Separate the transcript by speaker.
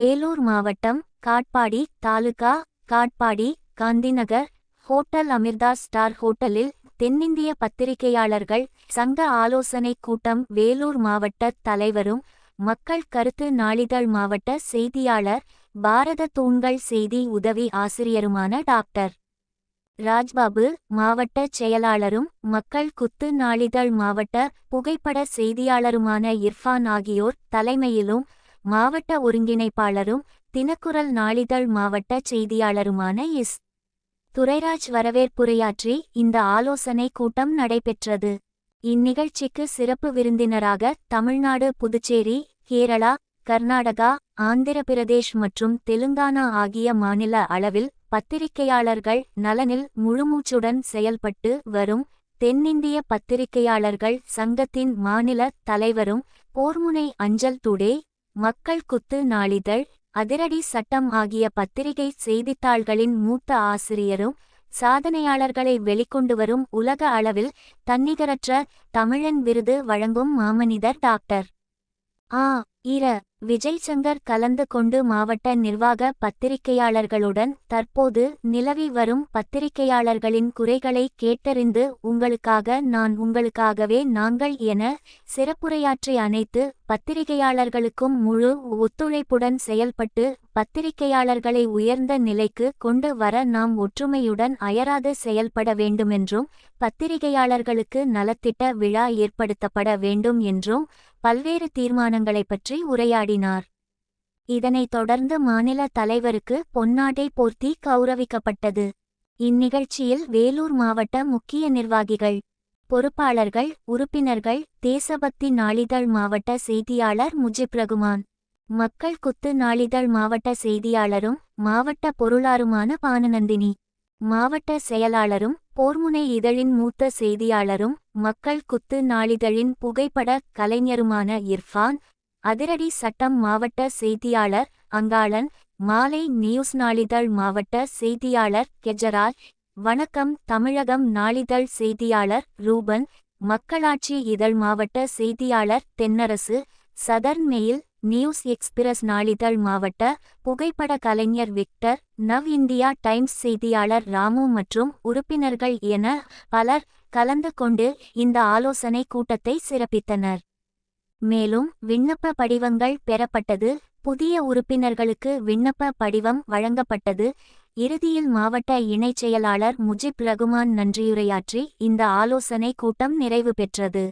Speaker 1: வேலூர் மாவட்டம் Katpadi taluka Katpadi Gandhinagar hotel Amirtha star ஹோட்டலில் தென்னிந்திய பத்திரிகையாளர்கள் சங்க ஆலோசனைக் கூட்டம் வேலூர் மாவட்ட தலைவரும் மக்கள் கருத்து நாளிதழ் மாவட்ட செய்தியாளர் பாரத தூண்கள் செய்தி உதவி ஆசிரியருமான டாக்டர். ராஜ்பாபு மாவட்ட செயலாளரும் மக்கள் குத்து நாளிதழ் மாவட்ட புகைப்பட செய்தியாளருமான இர்ஃபான் ஆகியோர் தலைமையிலும் மாவட்ட ஒருங்கிணைப்பாளரும் தினக்குரல் நாளிதழ் மாவட்ட செய்தியாளருமான இஸ் துரைராஜ் வரவேற்புரையாற்றி இந்த ஆலோசனை கூட்டம் நடைபெற்றது. இந்நிகழ்ச்சிக்கு சிறப்பு விருந்தினராக தமிழ்நாடு புதுச்சேரி கேரளா கர்நாடகா ஆந்திர பிரதேஷ் மற்றும் தெலுங்கானா ஆகிய மாநில அளவில் பத்திரிகையாளர்கள் நலனில் முழுமூச்சுடன் செயல்பட்டு வரும். தென்னிந்திய பத்திரிகையாளர்கள் சங்கத்தின் மாநில தலைவரும் போர்முனை அஞ்சல் டுடே மக்கள் குத்து நாளிதழ் அதிரடி சட்டம் ஆகிய பத்திரிகை செய்தித்தாள்களின் மூத்த ஆசிரியரும் சாதனையாளர்களை வெளிக்கொண்டு வரும் உலக அளவில் தன்னிகரற்ற தமிழன் விருது வழங்கும் மாமனிதர் டாக்டர். ஆ. இர. விஜய் சங்கர் கலந்து கொண்டு மாவட்ட நிர்வாக பத்திரிகையாளர்களுடன் தற்போது நிலவி வரும் பத்திரிகையாளர்களின் குறைகளை கேட்டறிந்து உங்களுக்காக நான் உங்களுக்காகவே நாங்கள் என சிறப்புரையாற்றி அனைத்து பத்திரிகையாளர்களுக்கும் முழு ஒத்துழைப்புடன் செயல்பட்டு பத்திரிகையாளர்களை உயர்ந்த நிலைக்கு கொண்டு வர நாம் ஒற்றுமையுடன் அயராது செயல்பட வேண்டுமென்றும் பத்திரிகையாளர்களுக்கு நலத்திட்ட விழா ஏற்படுத்தப்பட வேண்டும் என்றும் பல்வேறு தீர்மானங்களைப் பற்றி உரையாடினார். இதனைத் தொடர்ந்து மாநில தலைவருக்கு பொன்னாடை போர்த்தி கௌரவிக்கப்பட்டது. இந்நிகழ்ச்சியில் வேலூர் மாவட்ட முக்கிய நிர்வாகிகள் பொறுப்பாளர்கள் உறுப்பினர்கள் தேசபக்தி நாளிதழ் மாவட்ட செய்தியாளர் முஜிப் ரகுமான் மக்கள் குத்து நாளிதழ் மாவட்ட செய்தியாளரும் மாவட்ட பொருளாருமான பானநந்தினி. மாவட்ட செயலாளரும் போர்முனை இதழின் மூத்த செய்தியாளரும் மக்கள் குத்து நாளிதழின் புகைப்பட கலைஞருமான இர்ஃபான். அதிரடி சட்டம் மாவட்ட செய்தியாளர் அங்காளன். மாலை நியூஸ் நாளிதழ் மாவட்ட செய்தியாளர் கெஜராஜ் வணக்கம். தமிழகம் நாளிதழ் செய்தியாளர் ரூபன் மக்களாட்சி இதழ் மாவட்ட செய்தியாளர் Thennarasu Southern Mail News Express நாளிதழ் மாவட்ட புகைப்பட கலைஞர் விக்டர் நவ் இந்தியா டைம்ஸ் செய்தியாளர் ராமு மற்றும் உறுப்பினர்கள் என பலர் கலந்து கொண்டு இந்த ஆலோசனை கூட்டத்தை சிறப்பித்தனர். மேலும் விண்ணப்ப படிவங்கள் பெறப்பட்டது புதிய உறுப்பினர்களுக்கு விண்ணப்ப படிவம் வழங்கப்பட்டது இறுதியில் மாவட்ட இணைச் செயலாளர் முஜிப் ரகுமான் நன்றியுரையாற்றி இந்த ஆலோசனை கூட்டம் நிறைவு பெற்றது.